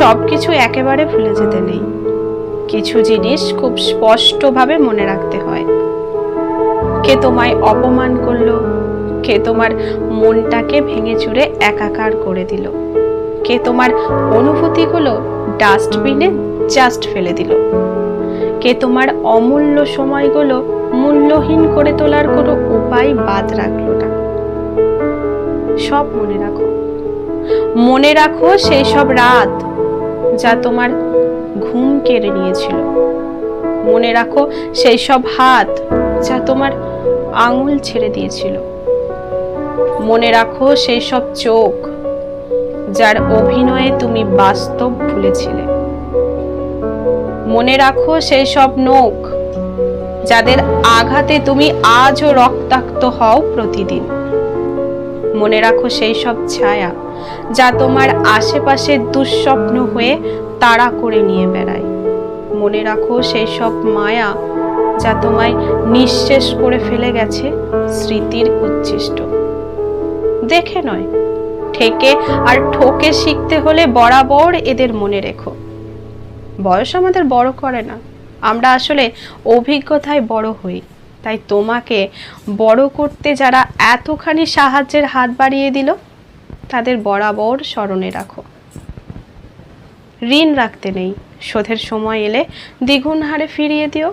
সব কিছু একেবারে ভুলে যেতে নেই। কিছু জিনিস খুব স্পষ্টভাবে মনে রাখতে হয়। কে তোমায় অপমান করল, কে তোমার মনটাকে ভেঙে চুরে একাকার করে দিল, কে তোমার অনুভূতিগুলো ডাস্টবিনে জাস্ট ফেলে দিল, কে তোমার অমূল্য সময়গুলো মূল্যহীন করে তোলার কোনো উপায় বাদ রাখল না। সব মনে রাখো। মনে রাখো সেই সব রাত যা তোমার ঘুম কেড়ে নিয়েছিল। মনে রাখো, সেই সব হাত যা তোমার আঙুল ছেড়ে দিয়েছিল। মনে রাখো, সেই সব চোখ যার অভিনয়ে তুমি বাস্তব ভুলেছিলে। মনে রাখো, সেই সব নখ যাদের আঘাতে তুমি আজও রক্তাক্ত হও প্রতিদিন। মনে রাখো সেই সব ছায়া যা তোমার আশেপাশে দুঃস্বপ্ন হয়ে তাড়া করে নিয়ে বেড়ায়। মনে রাখো সেই সব মায়া যা তোমায় নিঃশেষ করে ফেলে গেছে স্মৃতির উচ্ছিষ্ট। দেখে নয়, ঠেকে আর ঠোকে শিখতে হলে বরাবর এদের মনে রেখো। বয়স আমাদের বড় করে না, আমরা আসলে অভিজ্ঞতায় বড় হই। তাই তোমাকে বড় করতে যারা এতখানি সাহায্যের হাত বাড়িয়ে দিল, তাদের বরাবর স্মরণে রাখো। ঋণ রাখতে নেই। শোধের সময় এলে দ্বিগুণ হারে ফিরিয়ে দিও।